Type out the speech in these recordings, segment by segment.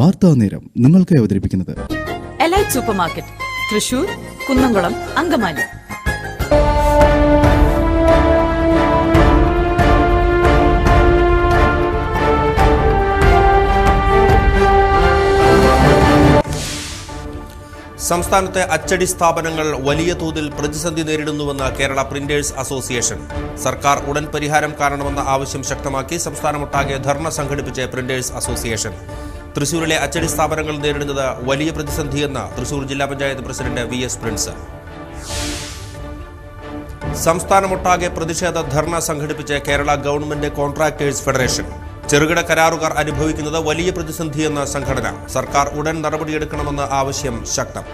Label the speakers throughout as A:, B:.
A: വാർത്താ നേരം നിങ്ങൾക്കായി അവതരിപ്പിക്കുന്നത്
B: elite super market Thrissur Kunnamkulam Angamaly.
C: സംസ്ഥാനത്തെ അച്ചടി സ്ഥാപനങ്ങൾ വലിയ തോതിൽ പ്രതിസന്ധി നേരിടുന്നുവെന്ന് കേരള പ്രിന്റേഴ്സ് അസോസിയേഷൻ. സർക്കാർ ഉടൻ പരിഹാരം കാണണമെന്ന ആവശ്യം ശക്തമാക്കി സംസ്ഥാനമൊട്ടാകെ ധർണ സംഘടിപ്പിച്ച് പ്രിന്റേഴ്സ് അസോസിയേഷൻ. തൃശൂരിലെ അച്ചടി സ്ഥാപനങ്ങൾ നേരിടുന്നത് വലിയ പ്രതിസന്ധിയെന്ന് തൃശൂർ ജില്ലാ panchayat president V S Prince. സംസ്ഥാനമൊട്ടാകെ പ്രതിഷേധ ധർണ സംഘടിപ്പിച്ച് കേരള ഗവൺമെന്റ് കോൺട്രാക്ടേഴ്സ് ഫെഡറേഷൻ. ചെറുകിട കരാറുകാർ അനുഭവിക്കുന്നത് വലിയ പ്രതിസന്ധിയെന്ന സംഘടന. സർക്കാർ ഉടൻ നടപടിയെടുക്കണമെന്ന ആവശ്യം ശക്തം.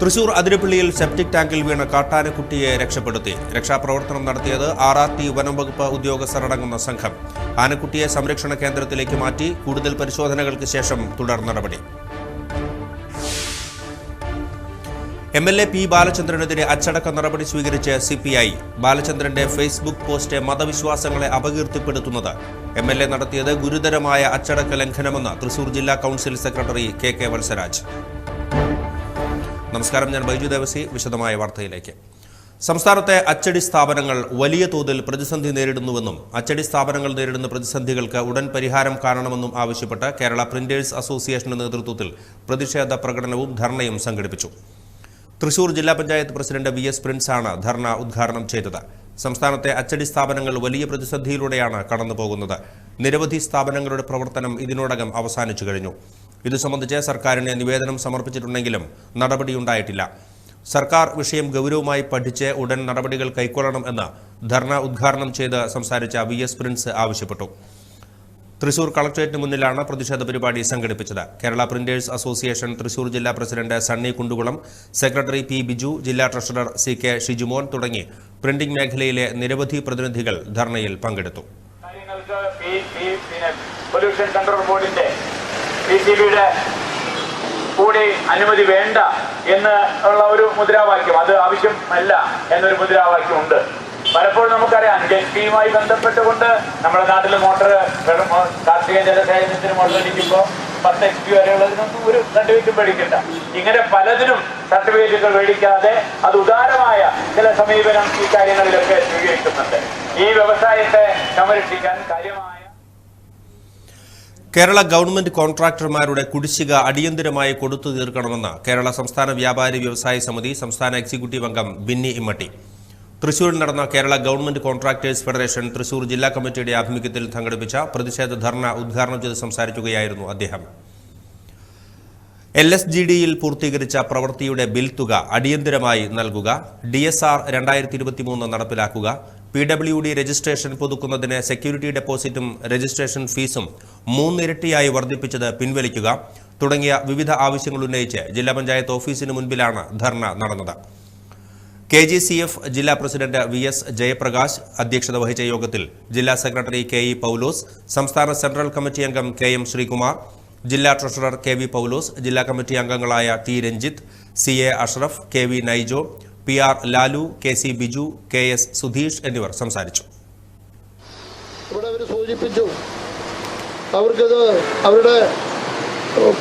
C: തൃശൂർ അതിരപ്പള്ളിയിൽ സെപ്റ്റിക് ടാങ്കിൽ വീണ കാട്ടാനക്കുട്ടിയെ രക്ഷപ്പെടുത്തി. രക്ഷാപ്രവർത്തനം നടത്തിയത് ആർ ആർ ടി വനംവകുപ്പ് ഉദ്യോഗസ്ഥർ അടങ്ങുന്ന സംഘം. ആനക്കുട്ടിയെ സംരക്ഷണ കേന്ദ്രത്തിലേക്ക് മാറ്റി കൂടുതൽ പരിശോധനകൾക്ക് ശേഷം തുടർ നടപടി. എം എൽ എ പി ബാലചന്ദ്രനെതിരെ അച്ചടക്ക നടപടി സ്വീകരിച്ച് സി പി ഐ. ബാലചന്ദ്രന്റെ ഫേസ്ബുക്ക് പോസ്റ്റ് മതവിശ്വാസങ്ങളെ അപകീർത്തിപ്പെടുത്തുന്നത്. എം എൽ എ നടത്തിയത് ഗുരുതരമായ അച്ചടക്ക ലംഘനമെന്ന് തൃശൂർ ജില്ലാ council secretary K K Valsaraj. നമസ്കാരം ഞാൻ ബൈജു ദേവസി വിശദമായ വാർത്തയിലേക്ക്. സംസ്ഥാനത്തെ അച്ചടി സ്ഥാപനങ്ങൾ വലിയ തോതിൽ പ്രതിസന്ധി നേരിടുന്നുവെന്നും അച്ചടി സ്ഥാപനങ്ങൾ നേരിടുന്ന പ്രതിസന്ധികൾക്ക് ഉടൻ പരിഹാരം കാണണമെന്നും ആവശ്യപ്പെട്ട് കേരള പ്രിന്റേഴ്സ് അസോസിയേഷന്റെ നേതൃത്വത്തിൽ പ്രതിഷേധ പ്രകടനവും ധർണയും സംഘടിപ്പിച്ചു. തൃശൂർ ജില്ലാ പഞ്ചായത്ത് പ്രസിഡന്റ് വി എസ് പ്രിൻസാണ് ധർണ ഉദ്ഘാടനം ചെയ്തത്. സംസ്ഥാനത്തെ അച്ചടി സ്ഥാപനങ്ങൾ വലിയ പ്രതിസന്ധിയിലൂടെയാണ് കടന്നുപോകുന്നത്. നിരവധി സ്ഥാപനങ്ങളുടെ പ്രവർത്തനം ഇതിനോടകം അവസാനിച്ചു കഴിഞ്ഞു. ഇതു സംബന്ധിച്ച് സർക്കാരിന് നിവേദനം സമർപ്പിച്ചിട്ടുണ്ടെങ്കിലും നടപടിയുണ്ടായിട്ടില്ല സർക്കാർ വിഷയം ഗൗരവമായി പഠിച്ച് ഉടൻ നടപടികൾ കൈക്കൊള്ളണം എന്ന് ധർണ ഉദ്ഘാടനം ചെയ്ത് സംസാരിച്ച വി എസ് പ്രിൻസ് ആവശ്യപ്പെട്ടു. തൃശൂർ കളക്ടറേറ്റിന് മുന്നിലാണ് പ്രതിഷേധ പരിപാടി സംഘടിപ്പിച്ചത്. കേരള പ്രിന്റേഴ്സ് അസോസിയേഷൻ തൃശൂർ ജില്ലാ president Sunny Kundukulam secretary P Biju ജില്ലാ ട്രഷറർ സി കെ ഷിജുമോൻ തുടങ്ങി പ്രിന്റിംഗ് മേഖലയിലെ നിരവധി പ്രതിനിധികൾ ധർണയിൽ പങ്കെടുത്തു.
D: പൊല്യൂഷൻ കൺട്രോൾ ബോർഡിന്റെ പി സി ബിയുടെ കൂടി അനുമതി വേണ്ട എന്ന് ഉള്ള ഒരു മുദ്രാവാക്യം. അത് ആവശ്യമല്ല എന്നൊരു മുദ്രാവാക്യം ഉണ്ട് പലപ്പോഴും നമുക്കറിയാം ജെറ്റിയുമായി ബന്ധപ്പെട്ടുകൊണ്ട് നമ്മുടെ നാട്ടിൽ മോട്ടോർ കാർഷിക ജലസേചനത്തിന് മോട്ടോർ അടിക്കുമ്പോൾ പത്ത് എച്ച് പി വരെയുള്ളതിനൊന്നും ഒരു സർട്ടിഫിക്കറ്റ് മേടിക്കണ്ട ഇങ്ങനെ പലതിനും സർട്ടിഫിക്കറ്റുകൾ മേടിക്കാതെ അത് ഉദാരമായ ചില സമീപനം ഈ കാര്യങ്ങളിലൊക്കെ സ്വീകരിക്കുന്നുണ്ട്. ഈ വ്യവസായത്തെ സംരക്ഷിക്കാൻ കാര്യമായ
C: കേരള ഗവൺമെന്റ് കോൺട്രാക്ടർമാരുടെ കുടിശ്ശിക അടിയന്തരമായി കൊടുത്തു തീർക്കണമെന്ന് കേരള സംസ്ഥാന വ്യാപാരി വ്യവസായ സമിതി സംസ്ഥാന എക്സിക്യൂട്ടീവ് അംഗം ബിന്നി ഇമ്മട്ടി. തൃശൂരിൽ നടന്ന Kerala government contractors federation Thrissur ജില്ലാ കമ്മിറ്റിയുടെ ആഭിമുഖ്യത്തിൽ സംഘടിപ്പിച്ച പ്രതിഷേധ ധർണ ഉദ്ഘാടനം ചെയ്ത് സംസാരിക്കുകയായിരുന്നു അദ്ദേഹം. എൽ എസ് ജി ഡിയിൽ പൂർത്തീകരിച്ച പ്രവൃത്തിയുടെ ബിൽ തുക അടിയന്തരമായി നൽകുക ഡി എസ് ആർ രണ്ടായിരത്തി ഇരുപത്തിമൂന്ന് നടപ്പിലാക്കുക പി ഡബ്ല്യു ഡി രജിസ്ട്രേഷൻ പുതുക്കുന്നതിന് സെക്യൂരിറ്റി ഡെപ്പോസിറ്റും രജിസ്ട്രേഷൻ ഫീസും മൂന്നിരട്ടിയായി വർദ്ധിപ്പിച്ചത് പിൻവലിക്കുക തുടങ്ങിയ വിവിധ ആവശ്യങ്ങൾ ഉന്നയിച്ച് ജില്ലാ പഞ്ചായത്ത് ഓഫീസിന് മുൻപിലാണ് ധർണ നടന്നത്. കെ ജി സി എഫ് ജില്ലാ പ്രസിഡന്റ് വി എസ് ജയപ്രകാശ് അധ്യക്ഷത വഹിച്ച യോഗത്തിൽ ജില്ലാ സെക്രട്ടറി കെ ഇ പൗലോസ് സംസ്ഥാന സെൻട്രൽ കമ്മിറ്റി അംഗം കെ എം ശ്രീകുമാർ ജില്ലാ ട്രഷറർ കെ വി പൗലോസ് ജില്ലാ കമ്മിറ്റി അംഗങ്ങളായ T Ranjith C A Ashraf K V Naijo P R Lalu K C Biju K S Sudheesh എന്നിവർ സംസാരിച്ചു.
E: ഇവിടെ അവർ സൂചിപ്പിച്ചു. അവർക്കത് അവരുടെ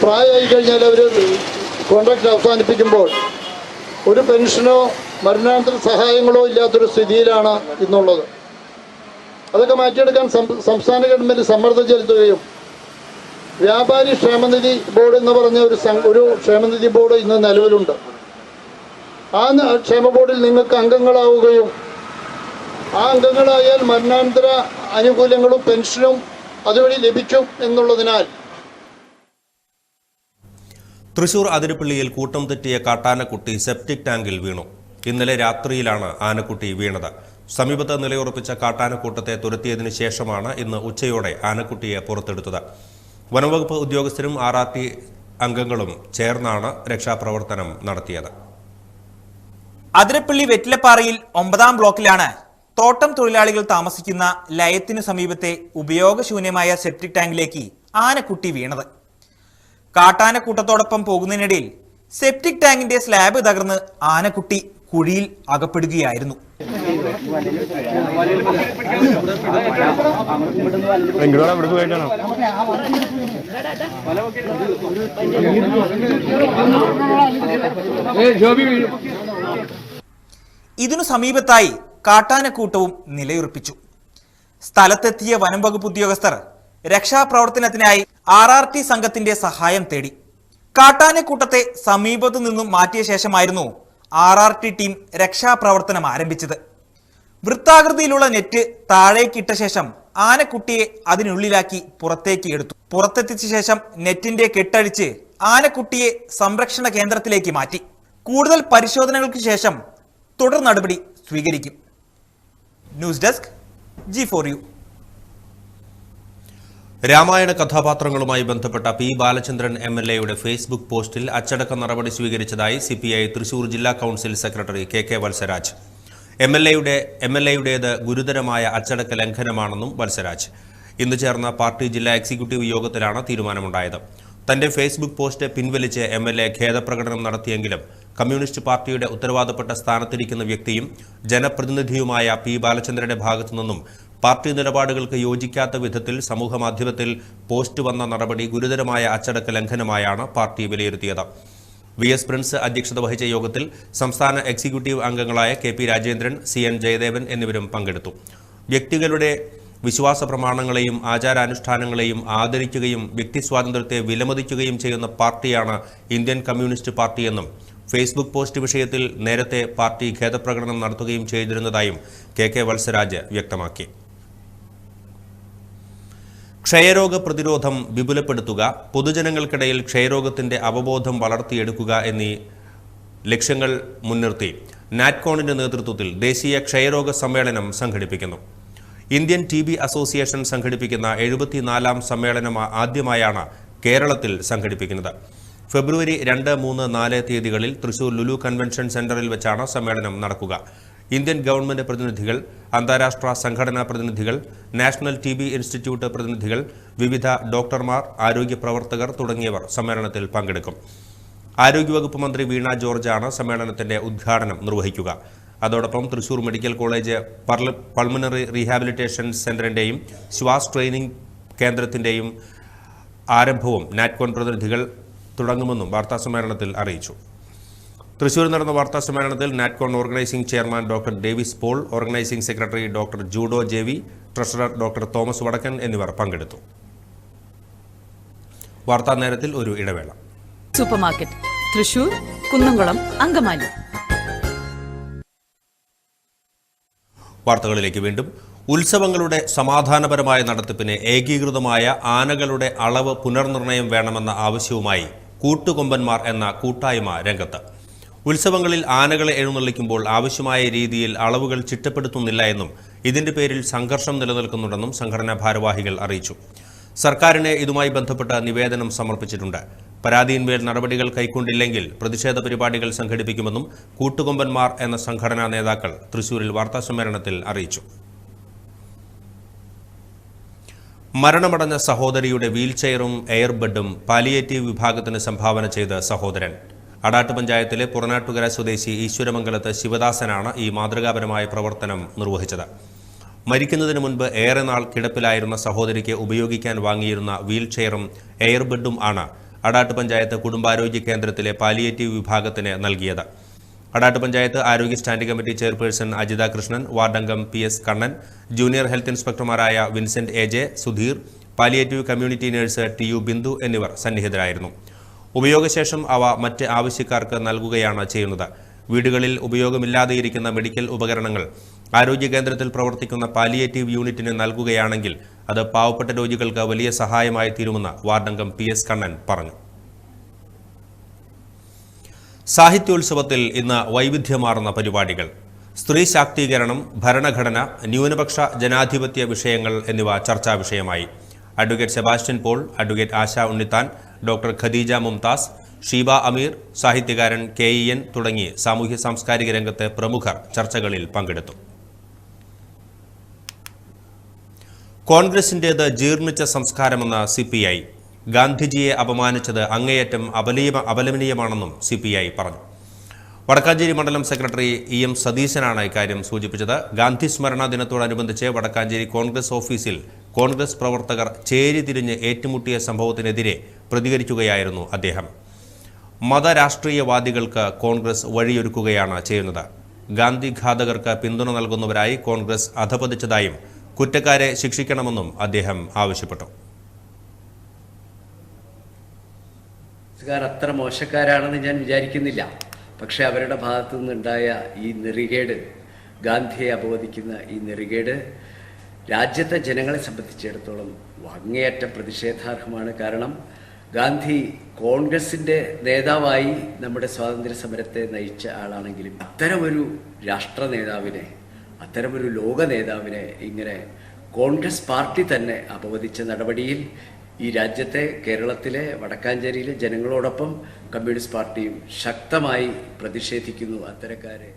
E: പ്രായമായി കഴിഞ്ഞാൽ അവർ കോൺട്രാക്ട് അവസാനിപ്പിക്കുമ്പോൾ ഒരു പെൻഷനോ മരണാനന്തര സഹായങ്ങളോ ഇല്ലാത്തൊരു സ്ഥിതിയിലാണ് ഇന്നുള്ളത്. അതൊക്കെ മാറ്റിയെടുക്കാൻ സംസ്ഥാന ഗവൺമെന്റ് സമ്മർദ്ദം ചെലുത്തുകയും വ്യാപാരി ക്ഷേമനിധി ബോർഡ് എന്ന് പറഞ്ഞ ഒരു ഒരു ക്ഷേമനിധി ബോർഡ് ഇന്ന് നിലവിലുണ്ട്. ആ ക്ഷേമ ബോർഡിൽ നിങ്ങൾക്ക് അംഗങ്ങളാവുകയും ആ അംഗങ്ങളായാൽ മരണാനന്തര ആനുകൂല്യങ്ങളും പെൻഷനും അതുവഴി ലഭിക്കും എന്നുള്ളതിനാൽ
C: തൃശൂർ അതിരപ്പള്ളിയിൽ കൂട്ടം തെറ്റിയ കാട്ടാനക്കുട്ടി സെപ്റ്റിക് ടാങ്കിൽ വീണു. ഇന്നലെ രാത്രിയിലാണ് ആനക്കുട്ടി വീണത്. സമീപത്ത് നിലയുറപ്പിച്ച കാട്ടാനക്കൂട്ടത്തെ തുരത്തിയതിനു ശേഷമാണ് ഇന്ന് ഉച്ചയോടെ ആനക്കുട്ടിയെ പുറത്തെടുത്തത്. വനംവകുപ്പ് ഉദ്യോഗസ്ഥരും ആർ അംഗങ്ങളും ചേർന്നാണ് രക്ഷാപ്രവർത്തനം നടത്തിയത്.
F: അതിരപ്പള്ളി വെറ്റിലപ്പാറയിൽ ഒമ്പതാം ബ്ലോക്കിലാണ് തോട്ടം തൊഴിലാളികൾ താമസിക്കുന്ന ലയത്തിനു സമീപത്തെ ഉപയോഗശൂന്യമായ സെപ്റ്റിക് ടാങ്കിലേക്ക് ആനക്കുട്ടി വീണത്. കാട്ടാനക്കൂട്ടത്തോടൊപ്പം പോകുന്നതിനിടയിൽ സെപ്റ്റിക് ടാങ്കിന്റെ സ്ലാബ് തകർന്ന് ആനക്കുട്ടി കുഴിയിൽ അകപ്പെടുകയായിരുന്നു. ഇതിനു സമീപത്തായി കാട്ടാനക്കൂട്ടവും നിലയുറപ്പിച്ചു. സ്ഥലത്തെത്തിയ വനം വകുപ്പ് ഉദ്യോഗസ്ഥർ രക്ഷാപ്രവർത്തനത്തിനായി ആർ ആർ ടി സംഘത്തിന്റെ സഹായം തേടി. കാട്ടാനക്കൂട്ടത്തെ സമീപത്തു നിന്നും മാറ്റിയ ശേഷമായിരുന്നു ആർ ആർ ടി ടീം രക്ഷാപ്രവർത്തനം ആരംഭിച്ചത്. വൃത്താകൃതിയിലുള്ള നെറ്റ് താഴേക്കിട്ട ശേഷം ആനക്കുട്ടിയെ അതിനുള്ളിലാക്കി പുറത്തേക്ക് എടുത്തു. പുറത്തെത്തിച്ച ശേഷം നെറ്റിന്റെ കെട്ടഴിച്ച് ആനക്കുട്ടിയെ സംരക്ഷണ കേന്ദ്രത്തിലേക്ക് മാറ്റി. കൂടുതൽ പരിശോധനകൾക്ക് ശേഷം തുടർ നടപടി സ്വീകരിക്കും. News desk G four U.
C: Ramayana കഥാപാത്രങ്ങളുമായി ബന്ധപ്പെട്ട പി ബാലചന്ദ്രൻ എം എൽ എയുടെ ഫേസ്ബുക്ക് പോസ്റ്റിൽ അച്ചടക്ക നടപടി സ്വീകരിച്ചതായി സി പി ഐ തൃശൂർ ജില്ലാ council secretary K K Valsaraj. M L എയുടെ എം എൽ എയുടേത് ഗുരുതരമായ അച്ചടക്ക ലംഘനമാണെന്നും വത്സരാജ്. ഇന്ന് ചേർന്ന പാർട്ടി ജില്ലാ എക്സിക്യൂട്ടീവ് യോഗത്തിലാണ് തീരുമാനമുണ്ടായത്. തന്റെ ഫേസ്ബുക്ക് പോസ്റ്റ് പിൻവലിച്ച് എം എൽ എ ഖേദപ്രകടനം നടത്തിയെങ്കിലും കമ്മ്യൂണിസ്റ്റ് പാർട്ടിയുടെ ഉത്തരവാദപ്പെട്ട സ്ഥാനത്തിരിക്കുന്ന വ്യക്തിയും ജനപ്രതിനിധിയുമായ പി ബാലചന്ദ്രന്റെ ഭാഗത്തു നിന്നും പാർട്ടി നിലപാടുകൾക്ക് യോജിക്കാത്ത വിധത്തിൽ സമൂഹമാധ്യമത്തിൽ പോസ്റ്റ് വന്ന നടപടി ഗുരുതരമായ അച്ചടക്ക ലംഘനമായാണ് പാർട്ടി വിലയിരുത്തിയത്. വി എസ് പ്രിൻസ് അധ്യക്ഷത വഹിച്ച യോഗത്തിൽ സംസ്ഥാന എക്സിക്യൂട്ടീവ് അംഗങ്ങളായ K P Rajendran C N Jayadevan എന്നിവരും പങ്കെടുത്തു. വ്യക്തികളുടെ വിശ്വാസ പ്രമാണങ്ങളെയും ആചാരാനുഷ്ഠാനങ്ങളെയും ആദരിക്കുകയും വ്യക്തി സ്വാതന്ത്ര്യത്തെ വിലമതിക്കുകയും ചെയ്യുന്ന പാർട്ടിയാണ് ഇന്ത്യൻ കമ്മ്യൂണിസ്റ്റ് പാർട്ടിയെന്നും ഫേസ്ബുക്ക് പോസ്റ്റ് വിഷയത്തിൽ നേരത്തെ പാർട്ടി ഖേദപ്രകടനം നടത്തുകയും ചെയ്തിരുന്നതായും കെ കെ വത്സരാജ് വ്യക്തമാക്കി. ക്ഷയരോഗ പ്രതിരോധം വിപുലപ്പെടുത്തുക പൊതുജനങ്ങൾക്കിടയിൽ ക്ഷയരോഗത്തിന്റെ അവബോധം വളർത്തിയെടുക്കുക എന്നീ ലക്ഷ്യങ്ങൾ മുൻനിർത്തി നാറ്റ്കോണിന്റെ നേതൃത്വത്തിൽ ദേശീയ ക്ഷയരോഗ സമ്മേളനം സംഘടിപ്പിക്കുന്നു. ഇന്ത്യൻ ടി ബി അസോസിയേഷൻ സംഘടിപ്പിക്കുന്ന എഴുപത്തിനാലാം സമ്മേളനം ആദ്യമായാണ് കേരളത്തിൽ സംഘടിപ്പിക്കുന്നത്. ഫെബ്രുവരി രണ്ട് മൂന്ന് നാല് തീയതികളിൽ തൃശൂർ ലുലു കൺവെൻഷൻ സെന്ററിൽ വെച്ചാണ് സമ്മേളനം നടക്കുക. ഇന്ത്യൻ ഗവൺമെന്റ് പ്രതിനിധികൾ അന്താരാഷ്ട്ര സംഘടനാ പ്രതിനിധികൾ നാഷണൽ ടി ബി ഇൻസ്റ്റിറ്റ്യൂട്ട് പ്രതിനിധികൾ വിവിധ ഡോക്ടർമാർ ആരോഗ്യ പ്രവർത്തകർ തുടങ്ങിയവർ സമ്മേളനത്തിൽ പങ്കെടുക്കും. ആരോഗ്യവകുപ്പ് മന്ത്രി വീണ ജോർജാണ് സമ്മേളനത്തിന്റെ ഉദ്ഘാടനം നിർവഹിക്കുക. അതോടൊപ്പം Thrissur medical college pulmonary rehabilitation സെന്ററിന്റെയും ശ്വാസ് training കേന്ദ്രത്തിന്റെയും ആരംഭവും നാറ്റ്കോൺ പ്രതിനിധികൾ തുടങ്ങുമെന്നും വാർത്താസമ്മേളനത്തിൽ അറിയിച്ചു. തൃശൂരിൽ നടന്ന വാർത്താ സമ്മേളനത്തിൽ NATCON organising chairman doctor Davis Paul organising secretary doctor Judo Jevi treasurer doctor Thomas Vadakkan എന്നിവർ പങ്കെടുത്തു. വാർത്താ നേരത്തിൽ ഒരു ഇടവേള.
B: സൂപ്പർമാർക്കറ്റ് തൃശൂർ കുന്നംകുളം അങ്കമാലി.
C: വാർത്തകളിലേക്ക് വീണ്ടും. ഉത്സവങ്ങളുടെ സമാധാനപരമായ നടത്തിപ്പിന് ഏകീകൃതമായ ആനകളുടെ അളവ് പുനർനിർണയം വേണമെന്ന ആവശ്യവുമായി കൂട്ടുകൊമ്പന്മാർ എന്ന കൂട്ടായ്മ രംഗത്ത്. ഉത്സവങ്ങളിൽ ആനകളെ എഴുന്നള്ളിക്കുമ്പോൾ ആവശ്യമായ രീതിയിൽ അളവുകൾ ചിട്ടപ്പെടുത്തുന്നില്ല എന്നും ഇതിന്റെ പേരിൽ സംഘർഷം നിലനിൽക്കുന്നുണ്ടെന്നും സംഘടനാ ഭാരവാഹികൾ അറിയിച്ചു. സർക്കാരിന് ഇതുമായി ബന്ധപ്പെട്ട നിവേദനം സമർപ്പിച്ചിട്ടുണ്ട്. പരാതിയിന്മേൽ നടപടികൾ കൈക്കൊണ്ടില്ലെങ്കിൽ പ്രതിഷേധ പരിപാടികൾ സംഘടിപ്പിക്കുമെന്നും കൂട്ടുകൊമ്പന്മാർ എന്ന സംഘടനാ നേതാക്കൾ തൃശൂരിൽ വാർത്താസമ്മേളനത്തിൽ അറിയിച്ചു. മരണമടഞ്ഞ സഹോദരിയുടെ വീൽചെയറും എയർബെഡും പാലിയേറ്റീവ് വിഭാഗത്തിന് സംഭാവന ചെയ്ത സഹോദരൻ. അടാട്ട് പഞ്ചായത്തിലെ പുറനാട്ടുകര സ്വദേശി ഈശ്വരമംഗലത്ത് ശിവദാസനാണ് ഈ മാതൃകാപരമായ പ്രവർത്തനം നിർവഹിച്ചത്. മരിക്കുന്നതിന് മുൻപ് ഏറെ നാൾ കിടപ്പിലായിരുന്ന സഹോദരിക്ക് ഉപയോഗിക്കാൻ വാങ്ങിയിരുന്ന വീൽചെയറും എയർബെഡും ആണ് അടാട്ട് പഞ്ചായത്ത് കുടുംബാരോഗ്യ കേന്ദ്രത്തിലെ പാലിയേറ്റീവ് വിഭാഗത്തിന് നൽകിയത്. അടാട്ട് പഞ്ചായത്ത് ആരോഗ്യ standing committee chairperson Ajitha Krishnan വാർഡംഗം P S Kannan junior health ഇൻസ്പെക്ടർമാരായ Vincent A J Sudheer palliative community nurse T U Bindu എന്നിവർ സന്നിഹിതരായിരുന്നു. ഉപയോഗശേഷം അവ മറ്റ് ആവശ്യക്കാർക്ക് നൽകുകയാണ് ചെയ്യുന്നത്. വീടുകളിൽ ഉപയോഗമില്ലാതെയിരിക്കുന്ന മെഡിക്കൽ ഉപകരണങ്ങൾ ആരോഗ്യ കേന്ദ്രത്തിൽ പ്രവർത്തിക്കുന്ന പാലിയേറ്റീവ് യൂണിറ്റിന് നൽകുകയാണെങ്കിൽ അത് പാവപ്പെട്ട രോഗികൾക്ക് വലിയ സഹായമായി തീരുമെന്ന് വാർഡംഗം പി എസ് കണ്ണൻ പറഞ്ഞു. സാഹിത്യോത്സവത്തിൽ ഇന്ന് വൈവിധ്യമാർന്ന പരിപാടികൾ. സ്ത്രീ ശാക്തീകരണം ഭരണഘടന ന്യൂനപക്ഷ ജനാധിപത്യ വിഷയങ്ങൾ എന്നിവ ചർച്ചാ വിഷയമായി. Advocate Sebastian Paul advocate Asha Unnithan doctor Khadeeja Mumtaz Sheeba Ameer സാഹിത്യകാരൻ കെ ഇ എൻ തുടങ്ങി സാമൂഹ്യ സാംസ്കാരിക രംഗത്തെ പ്രമുഖർ ചർച്ചകളിൽ പങ്കെടുത്തു. കോൺഗ്രസിന്റേത് ജീർണിച്ച സംസ്കാരമെന്ന സി പി ഐ ഗാന്ധിജിയെ അപമാനിച്ചത് അങ്ങേയറ്റം അപലീയ അപലപനീയമാണെന്നും സി പി ഐ പറഞ്ഞു. വടക്കാഞ്ചേരി മണ്ഡലം സെക്രട്ടറി ഇ എം സതീശനാണ് ഇക്കാര്യം സൂചിപ്പിച്ചത്. ഗാന്ധി സ്മരണ ദിനത്തോടനുബന്ധിച്ച് വടക്കാഞ്ചേരി കോൺഗ്രസ് ഓഫീസിൽ കോൺഗ്രസ് പ്രവർത്തകർ ചേരി തിരിഞ്ഞ് ഏറ്റുമുട്ടിയ സംഭവത്തിനെതിരെ പ്രതികരിക്കുകയായിരുന്നു അദ്ദേഹം. മതരാഷ്ട്രീയവാദികൾക്ക് കോൺഗ്രസ് വഴിയൊരുക്കുകയാണ് ചെയ്യുന്നത്. ഗാന്ധി ഘാതകർക്ക് പിന്തുണ നൽകുന്നവരായി കോൺഗ്രസ് അധപതിച്ചതായും കുറ്റക്കാരെ ശിക്ഷിക്കണമെന്നും അദ്ദേഹം ആവശ്യപ്പെട്ടു.
G: കോൺഗ്രസ്സുകാർ അത്ര മോശക്കാരാണെന്ന് ഞാൻ വിചാരിക്കുന്നില്ല. പക്ഷെ അവരുടെ ഭാഗത്തു നിന്നുണ്ടായ ഈ നെറികേട് ഗാന്ധിയെ അപവദിക്കുന്ന ഈ നെറികേട് രാജ്യത്തെ ജനങ്ങളെ സംബന്ധിച്ചിടത്തോളം അങ്ങേയറ്റം പ്രതിഷേധാർഹമാണ്. കാരണം ഗാന്ധി കോൺഗ്രസിന്റെ നേതാവായി നമ്മുടെ സ്വാതന്ത്ര്യ സമരത്തെ നയിച്ച ആളാണെങ്കിലും അത്തരമൊരു രാഷ്ട്ര നേതാവിനെ അത്തരമൊരു ലോക നേതാവിനെ ഇങ്ങനെ കോൺഗ്രസ് പാർട്ടി തന്നെ അപവദിച്ച നടപടിയിൽ ഈ രാജ്യത്തെ കേരളത്തിലെ വടക്കാഞ്ചേരിയിലെ ജനങ്ങളോടൊപ്പം കമ്മ്യൂണിസ്റ്റ് പാർട്ടിയും ശക്തമായി പ്രതിഷേധിക്കുന്നു അത്തരക്കാരെ.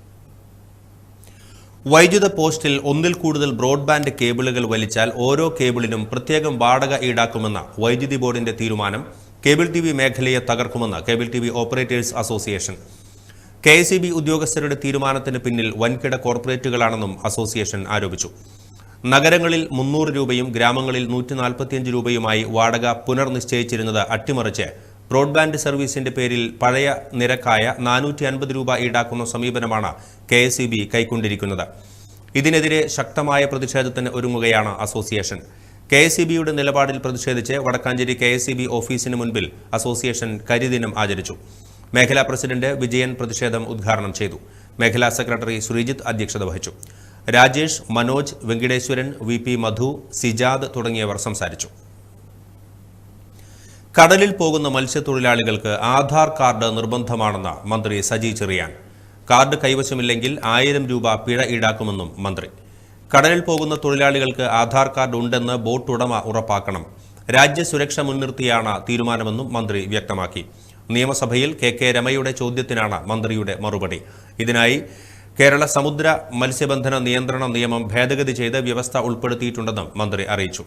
C: വൈദ്യുത പോസ്റ്റിൽ ഒന്നിൽ കൂടുതൽ ബ്രോഡ്ബാൻഡ് കേബിളുകൾ വലിച്ചാൽ ഓരോ കേബിളിനും പ്രത്യേകം വാടക ഈടാക്കുമെന്ന വൈദ്യുതി ബോർഡിന്റെ തീരുമാനം കേബിൾ ടി വി മേഖലയെ തകർക്കുമെന്ന് cable T V operators association. K ഉദ്യോഗസ്ഥരുടെ തീരുമാനത്തിന് പിന്നിൽ വൻകിട കോർപ്പറേറ്റുകളാണെന്നും അസോസിയേഷൻ ആരോപിച്ചു. നഗരങ്ങളിൽ മുന്നൂറ് രൂപയും ഗ്രാമങ്ങളിൽ നൂറ്റി നാൽപ്പത്തിയഞ്ച് രൂപയുമായി വാടക പുനർനിശ്ചയിച്ചിരുന്നത് അട്ടിമറിച്ച്. ബ്രോഡ്ബാൻഡ് സർവീസിന്റെ പേരിൽ പഴയ നിരക്കായ നാനൂറ്റി അൻപത് രൂപ ഈടാക്കുന്ന സമീപനമാണ് കെ എസ് ബി കൈക്കൊണ്ടിരിക്കുന്നത്. ഇതിനെതിരെ ശക്തമായ പ്രതിഷേധത്തിന് ഒരുങ്ങുകയാണ് അസോസിയേഷൻ. കെ എസ് ബിയുടെ നിലപാടിൽ പ്രതിഷേധിച്ച് വടക്കാഞ്ചേരി കെ എസ് ബി ഓഫീസിന് മുൻപിൽ അസോസിയേഷൻ കരിദിനം ആചരിച്ചു. മേഖലാ പ്രസിഡന്റ് വിജയൻ പ്രതിഷേധം ഉദ്ഘാടനം ചെയ്തു. മേഖലാ സെക്രട്ടറി ശ്രീജിത്ത് അധ്യക്ഷത വഹിച്ചു. രാജേഷ് മനോജ് വെങ്കിടേശ്വരൻ വി പി മധു സിജാദ് തുടങ്ങിയവർ സംസാരിച്ചു. കടലിൽ പോകുന്ന മത്സ്യത്തൊഴിലാളികൾക്ക് ആധാർ കാർഡ് നിർബന്ധമാണെന്ന മന്ത്രി സജി ചെറിയാൻ. കാർഡ് കൈവശമില്ലെങ്കിൽ ആയിരം രൂപ പിഴ ഈടാക്കുമെന്നും മന്ത്രി. കടലിൽ പോകുന്ന തൊഴിലാളികൾക്ക് ആധാർ കാർഡ് ഉണ്ടെന്ന് ബോട്ട് ഉടമ ഉറപ്പാക്കണം. രാജ്യസുരക്ഷ മുൻനിർത്തിയാണ് തീരുമാനമെന്നും മന്ത്രി വ്യക്തമാക്കി. നിയമസഭയിൽ കെ കെ രമയുടെ ചോദ്യത്തിനാണ് മന്ത്രിയുടെ മറുപടി. ഇതിനായി കേരള സമുദ്ര മത്സ്യബന്ധന നിയന്ത്രണ നിയമം ഭേദഗതി ചെയ്ത് വ്യവസ്ഥ ഉൾപ്പെടുത്തിയിട്ടുണ്ടെന്നും മന്ത്രി അറിയിച്ചു.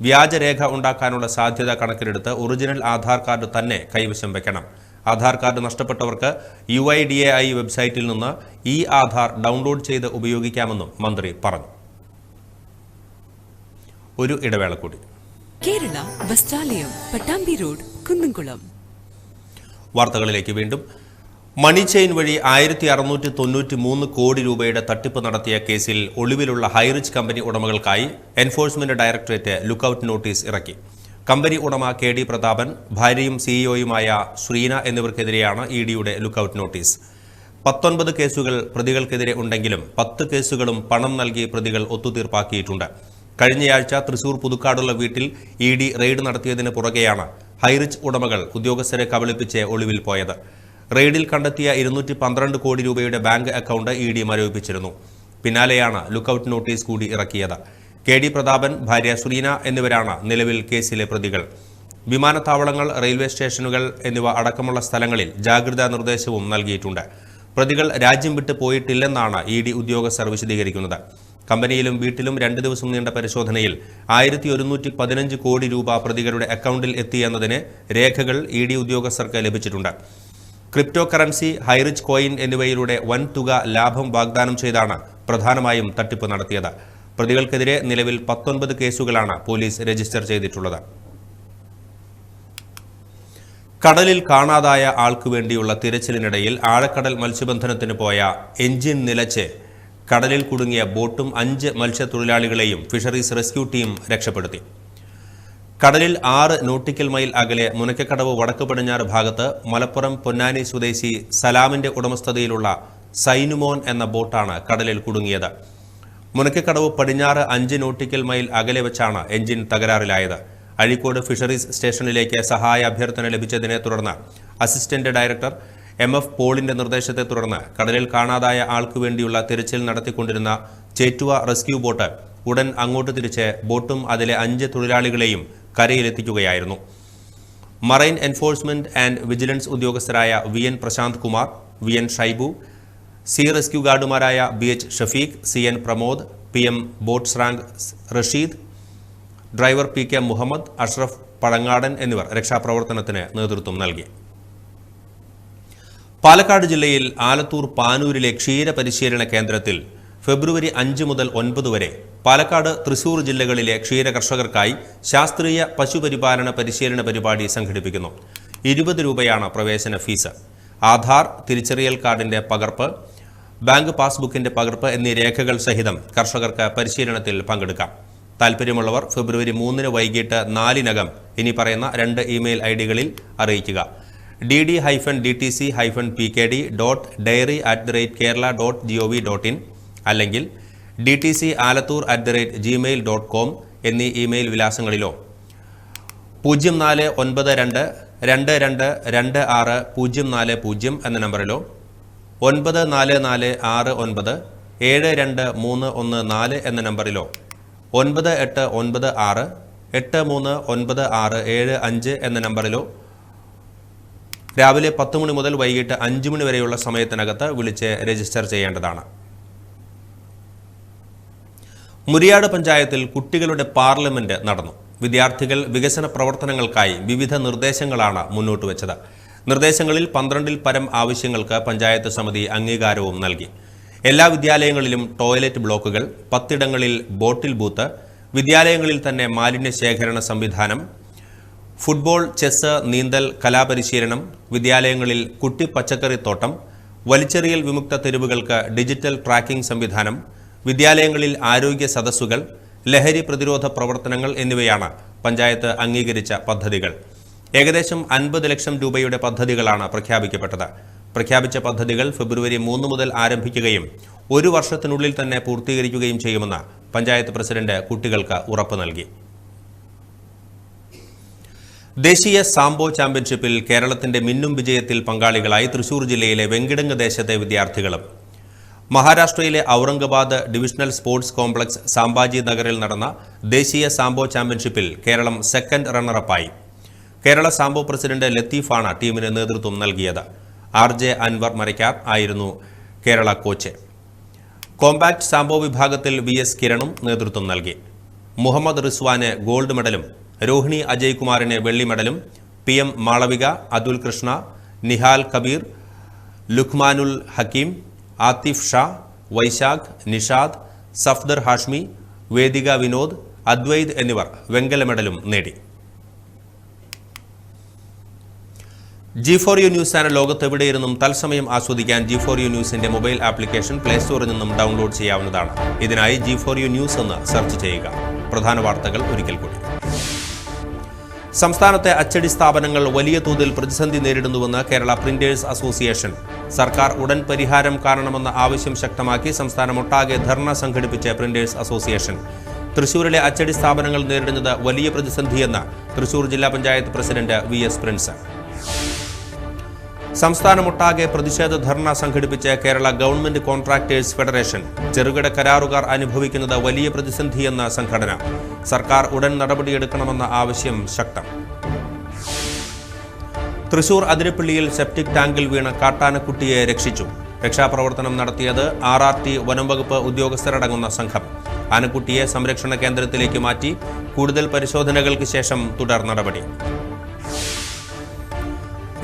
C: വ്യാജരേഖ ഉണ്ടാക്കാനുള്ള സാധ്യത കണക്കിലെടുത്ത് ഒറിജിനൽ ആധാർ കാർഡ് തന്നെ കൈവശം വെക്കണം. ആധാർ കാർഡ് നഷ്ടപ്പെട്ടവർക്ക് U I D A I വെബ്സൈറ്റിൽ നിന്ന് ഇ ആധാർ ഡൗൺലോഡ് ചെയ്ത് ഉപയോഗിക്കാമെന്നും മന്ത്രി പറഞ്ഞു. ഒരു ഇടവേള കൂടി.
H: കേരള ബസ്റ്റാലയം പട്ടാമ്പി റോഡ് കുന്നംകുളം.
C: വാർത്തകളിലേക്ക് വീണ്ടും. മണി ചെയിൻ വഴി ആയിരത്തി അറുന്നൂറ്റി തൊണ്ണൂറ്റി മൂന്ന് കോടി രൂപയുടെ തട്ടിപ്പ് നടത്തിയ കേസിൽ ഒളിവിലുള്ള ഹൈറിച്ച് കമ്പനി ഉടമകൾക്കായി എൻഫോഴ്സ്മെന്റ് ഡയറക്ടറേറ്റ് ലുക്കൌട്ട് നോട്ടീസ് ഇറക്കി. കമ്പനി ഉടമ കെ ഡി പ്രതാപൻ ഭാര്യയും സിഇഒയുമായ ശ്രീന എന്നിവർക്കെതിരെയാണ് ഇ ഡിയുടെ ലുക്കൌട്ട് നോട്ടീസ്. പത്തൊൻപത് കേസുകൾ പ്രതികൾക്കെതിരെ ഉണ്ടെങ്കിലും പത്ത് കേസുകളും പണം നൽകി പ്രതികൾ ഒത്തുതീർപ്പാക്കിയിട്ടുണ്ട്. കഴിഞ്ഞയാഴ്ച തൃശൂർ പുതുക്കാടുള്ള വീട്ടിൽ ഇ ഡി റെയ്ഡ് നടത്തിയതിന് പുറകെയാണ് ഹൈറിച്ച് ഉടമകൾ ഉദ്യോഗസ്ഥരെ കബളിപ്പിച്ച് ഒളിവിൽ പോയത്. റെയ്ഡിൽ കണ്ടെത്തിയ ഇരുന്നൂറ്റി പന്ത്രണ്ട് കോടി രൂപയുടെ ബാങ്ക് അക്കൗണ്ട് ഇ ഡി മരവിപ്പിച്ചിരുന്നു. പിന്നാലെയാണ് ലുക്കൌട്ട് നോട്ടീസ് കൂടി ഇറക്കിയത്. കെ ഡി പ്രതാപൻ ഭാര്യ സുനീന എന്നിവരാണ് നിലവിൽ കേസിലെ പ്രതികൾ. വിമാനത്താവളങ്ങൾ റെയിൽവേ സ്റ്റേഷനുകൾ എന്നിവ അടക്കമുള്ള സ്ഥലങ്ങളിൽ ജാഗ്രതാ നിർദ്ദേശവും നൽകിയിട്ടുണ്ട്. പ്രതികൾ രാജ്യം വിട്ട് പോയിട്ടില്ലെന്നാണ് ഇ ഡി ഉദ്യോഗസ്ഥർ വിശദീകരിക്കുന്നത്. കമ്പനിയിലും വീട്ടിലും രണ്ട് ദിവസം നീണ്ട പരിശോധനയിൽ ആയിരത്തി ഒരുന്നൂറ്റി പതിനഞ്ച് കോടി രൂപ പ്രതികളുടെ അക്കൗണ്ടിൽ എത്തിയെന്നതിന് രേഖകൾ ഇ ഡി ഉദ്യോഗസ്ഥർക്ക് ലഭിച്ചിട്ടുണ്ട്. ക്രിപ്റ്റോ കറൻസി ഹൈറിച്ച് കോയിൻ എന്നിവയിലൂടെ വൻ തുക ലാഭം വാഗ്ദാനം ചെയ്താണ് പ്രധാനമായും തട്ടിപ്പ് നടത്തിയത്. പ്രതികൾക്കെതിരെ നിലവിൽ പത്തൊൻപത് കേസുകളാണ് പോലീസ് രജിസ്റ്റർ ചെയ്തിട്ടുള്ളത്. കടലിൽ കാണാതായ ആൾക്കു വേണ്ടിയുള്ള തിരച്ചിലിനിടയിൽ ആഴക്കടൽ മത്സ്യബന്ധനത്തിന് പോയ എഞ്ചിൻ നിലച്ച് കടലിൽ കുടുങ്ങിയ ബോട്ടും അഞ്ച് മത്സ്യത്തൊഴിലാളികളെയും ഫിഷറീസ് റെസ്ക്യൂ ടീം രക്ഷപ്പെടുത്തി. കടലിൽ ആറ് നോട്ടിക്കൽ മൈൽ അകലെ മുനക്കക്കടവ് വടക്ക് പടിഞ്ഞാറ് ഭാഗത്ത് മലപ്പുറം പൊന്നാനി സ്വദേശി സലാമിന്റെ ഉടമസ്ഥതയിലുള്ള സൈനുമോൻ എന്ന ബോട്ടാണ് കടലിൽ കുടുങ്ങിയത്. മുനക്കക്കടവ് പടിഞ്ഞാറ് അഞ്ച് നോട്ടിക്കൽ മൈൽ അകലെ വെച്ചാണ് എഞ്ചിൻ തകരാറിലായത്. അഴീക്കോട് ഫിഷറീസ് സ്റ്റേഷനിലേക്ക് സഹായ അഭ്യർത്ഥന ലഭിച്ചതിനെ തുടർന്ന് അസിസ്റ്റന്റ് ഡയറക്ടർ എം എഫ് പോളിന്റെ നിർദ്ദേശത്തെ തുടർന്ന് കടലിൽ കാണാതായ ആൾക്കു വേണ്ടിയുള്ള തിരച്ചിൽ നടത്തിക്കൊണ്ടിരുന്ന ചേറ്റുവ റെസ്ക്യൂ ബോട്ട് ഉടൻ അങ്ങോട്ട് തിരിച്ച് ബോട്ടും അതിലെ അഞ്ച് തൊഴിലാളികളെയും കരയിലെത്തിക്കുകയായിരുന്നു. Marine enforcement and vigilance ഉദ്യോഗസ്ഥരായ V N Prasanth Kumar V N Shaibu sea rescue ഗാർഡുമാരായ B H Shafeeq C N Pramod P M boat rank Rasheed driver P K Muhammad Ashraf Pazhangadan എന്നിവർ രക്ഷാപ്രവർത്തനത്തിന് നേതൃത്വം നൽകി. പാലക്കാട് ജില്ലയിൽ ആലത്തൂർ പാനൂരിലെ ക്ഷീരപരിശീലന കേന്ദ്രത്തിൽ ഫെബ്രുവരി അഞ്ച് മുതൽ ഒൻപത് വരെ പാലക്കാട് തൃശൂർ ജില്ലകളിലെ ക്ഷീര കർഷകർക്കായി ശാസ്ത്രീയ പശുപരിപാലന പരിശീലന പരിപാടി സംഘടിപ്പിക്കുന്നു. ഇരുപത് രൂപയാണ് പ്രവേശന ഫീസ്. ആധാർ തിരിച്ചറിയൽ കാർഡിന്റെ പകർപ്പ് ബാങ്ക് പാസ്ബുക്കിന്റെ പകർപ്പ് എന്നീ രേഖകൾ സഹിതം കർഷകർക്ക് പരിശീലനത്തിൽ പങ്കെടുക്കാം. താൽപ്പര്യമുള്ളവർ ഫെബ്രുവരി മൂന്നിന് വൈകിട്ട് നാലിനകം ഇനി പറയുന്ന രണ്ട് ഇമെയിൽ ഐ ഡികളിൽ അറിയിക്കുക. D D hyphen D T C hyphen P K D dot dairy at the rate Kerala dot G O V dot in അല്ലെങ്കിൽ D T C Alathur at the rate Gmail dot com എന്നീ email വിലാസങ്ങളിലോ. പൂജ്യം നാല് ഒൻപത് രണ്ട് രണ്ട് രണ്ട് രണ്ട് ആറ് പൂജ്യം നാല് പൂജ്യം എന്ന നമ്പറിലോ. ഒൻപത് നാല് നാല് ആറ് ഒൻപത് ഏഴ് രണ്ട് മൂന്ന് ഒന്ന് നാല് എന്ന നമ്പറിലോ. ഒൻപത് എട്ട് ഒൻപത് ആറ് എട്ട് മൂന്ന് ഒൻപത് ആറ് ഏഴ് അഞ്ച് എന്ന നമ്പറിലോ. രാവിലെ പത്ത് മണി മുതൽ വൈകിട്ട് അഞ്ച് മണി വരെയുള്ള സമയത്തിനകത്ത് വിളിച്ച് രജിസ്റ്റർ ചെയ്യേണ്ടതാണ്. മുരിയാട് പഞ്ചായത്തിൽ കുട്ടികളുടെ പാർലമെന്റ് നടന്നു. വിദ്യാർത്ഥികൾ വികസന പ്രവർത്തനങ്ങൾക്കായി വിവിധ നിർദ്ദേശങ്ങളാണ് മുന്നോട്ട് വെച്ചത്. നിർദ്ദേശങ്ങളിൽ പന്ത്രണ്ടിൽ പരം ആവശ്യങ്ങൾക്ക് പഞ്ചായത്ത് സമിതി അംഗീകാരവും നൽകി. എല്ലാ വിദ്യാലയങ്ങളിലും ടോയ്ലറ്റ് ബ്ലോക്കുകൾ പത്തിടങ്ങളിൽ ബോട്ടിൽ ബൂത്ത് വിദ്യാലയങ്ങളിൽ തന്നെ മാലിന്യ ശേഖരണ സംവിധാനം ഫുട്ബോൾ ചെസ് നീന്തൽ കലാപരിശീലനം വിദ്യാലയങ്ങളിൽ കുട്ടി പച്ചക്കറിത്തോട്ടം വലിച്ചെറിയൽ വിമുക്ത തെരുവുകൾക്ക് ഡിജിറ്റൽ ട്രാക്കിംഗ് സംവിധാനം വിദ്യാലയങ്ങളിൽ ആരോഗ്യ സദസ്സുകൾ ലഹരി പ്രതിരോധ പ്രവർത്തനങ്ങൾ എന്നിവയാണ് പഞ്ചായത്ത് അംഗീകരിച്ച പദ്ധതികൾ. ഏകദേശം അൻപത് ലക്ഷം രൂപയുടെ പദ്ധതികളാണ് പ്രഖ്യാപിക്കപ്പെട്ടത്. പ്രഖ്യാപിച്ച പദ്ധതികൾ ഫെബ്രുവരി മൂന്ന് മുതൽ ആരംഭിക്കുകയും ഒരു വർഷത്തിനുള്ളിൽ തന്നെ പൂർത്തീകരിക്കുകയും ചെയ്യുമെന്ന് പഞ്ചായത്ത് പ്രസിഡന്റ് കുട്ടികൾക്ക് ഉറപ്പ് നൽകി. ദേശീയ സാംബോ ചാമ്പ്യൻഷിപ്പിൽ കേരളത്തിന്റെ മിന്നും വിജയത്തിൽ പങ്കാളികളായി തൃശൂർ ജില്ലയിലെ വെങ്കിടങ്ങ് ദേശത്തെ വിദ്യാർത്ഥികളും മഹാരാഷ്ട്രയിലെ Aurangabad divisional sports complex Sambhaji നഗറിൽ നടന്ന ദേശീയ സാംബോ ചാമ്പ്യൻഷിപ്പിൽ കേരളം സെക്കൻഡ് റണ്ണറപ്പായി കേരള സാംബോ പ്രസിഡന്റ് ലത്തീഫാണ് ടീമിന് നേതൃത്വം നൽകിയത്. ആർ ജെ അൻവർ മരക്കാർ ആയിരുന്നു കേരള കോച്ച്. കോമ്പാക്ട് സാംബോ വിഭാഗത്തിൽ വി എസ് കിരണും നേതൃത്വം നൽകി. മുഹമ്മദ് റിസ്വാന് ഗോൾഡ് മെഡലും രോഹിണി അജയ് കുമാറിന് വെള്ളി മെഡലും പി എം മാളവിക അതുൽ കൃഷ്ണ നിഹാൽ കബീർ ലുഖ്മാനുൽ ഹക്കീം ആത്തിഫ് ഷാ വൈശാഖ് നിഷാദ് സഫ്ദർ ഹാഷ്മി വേദിക വിനോദ് അദ്വൈത് എന്നിവർ വെങ്കല മെഡലും നേടി. G four U news channel ലോകത്തെവിടെയിരുന്നും തത്സമയം ആസ്വദിക്കാൻ ജി ഫോർ യു ന്യൂസിന്റെ മൊബൈൽ ആപ്ലിക്കേഷൻ പ്ലേ സ്റ്റോറിൽ നിന്നും ഡൗൺലോഡ് ചെയ്യാവുന്നതാണ്. ഇതിനായി ജി ഫോർ യു ന്യൂസ് എന്ന് സെർച്ച് ചെയ്യുക. പ്രധാന വാർത്തകൾ ഒരിക്കൽ കൂടി. സംസ്ഥാനത്തെ അച്ചടി സ്ഥാപനങ്ങൾ വലിയ തോതിൽ പ്രതിസന്ധി നേരിടുന്നുവെന്ന് കേരള പ്രിന്റേഴ്സ് അസോസിയേഷൻ. സർക്കാർ ഉടൻ പരിഹാരം കാണണമെന്ന ആവശ്യം ശക്തമാക്കി സംസ്ഥാനമൊട്ടാകെ ധർണ സംഘടിപ്പിച്ച പ്രിന്റേഴ്സ് അസോസിയേഷൻ. തൃശൂരിലെ അച്ചടി സ്ഥാപനങ്ങൾ നേരിടുന്നത് വലിയ പ്രതിസന്ധിയെന്ന് തൃശൂർ ജില്ലാ panchayat president V S Prince സംസ്ഥാനമൊട്ടാകെ പ്രതിഷേധ ധർണ സംഘടിപ്പിച്ച കേരള ഗവൺമെന്റ് കോൺട്രാക്ടേഴ്സ് ഫെഡറേഷൻ ചെറുകിട കരാറുകാർ അനുഭവിക്കുന്നത് വലിയ പ്രതിസന്ധിയെന്ന സംഘടന. സർക്കാർ ഉടൻ നടപടിയെടുക്കണമെന്ന ആവശ്യം ശക്തം. തൃശൂർ അതിരപ്പള്ളിയിൽ സെപ്റ്റിക് ടാങ്കിൽ വീണ കാട്ടാനക്കുട്ടിയെ രക്ഷിച്ചു. രക്ഷാപ്രവർത്തനം നടത്തിയത് ആർ ആർ ടി വനംവകുപ്പ് ഉദ്യോഗസ്ഥരടങ്ങുന്ന സംഘം. ആനക്കുട്ടിയെ സംരക്ഷണ കേന്ദ്രത്തിലേക്ക് മാറ്റി കൂടുതൽ പരിശോധനകൾക്ക് ശേഷം തുടർ നടപടി.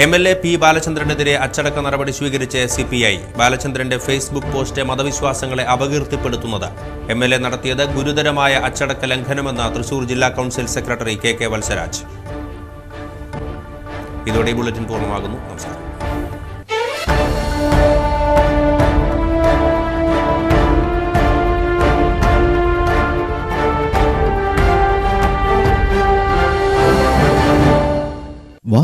C: എം എൽ എ പി ബാലചന്ദ്രനെതിരെ അച്ചടക്ക നടപടി സ്വീകരിച്ച് സി പി ഐ. ബാലചന്ദ്രന്റെ ഫേസ്ബുക്ക് പോസ്റ്റ് മതവിശ്വാസങ്ങളെ അപകീർത്തിപ്പെടുത്തുന്നത്. എം എൽ എ നടത്തിയത് ഗുരുതരമായ അച്ചടക്ക ലംഘനമെന്ന് തൃശൂർ ജില്ലാ council secretary K K Valsaraj. ഇതോടെ ബുള്ളറ്റിൻ പൂർണമാകുന്നു. നമസ്കാരം.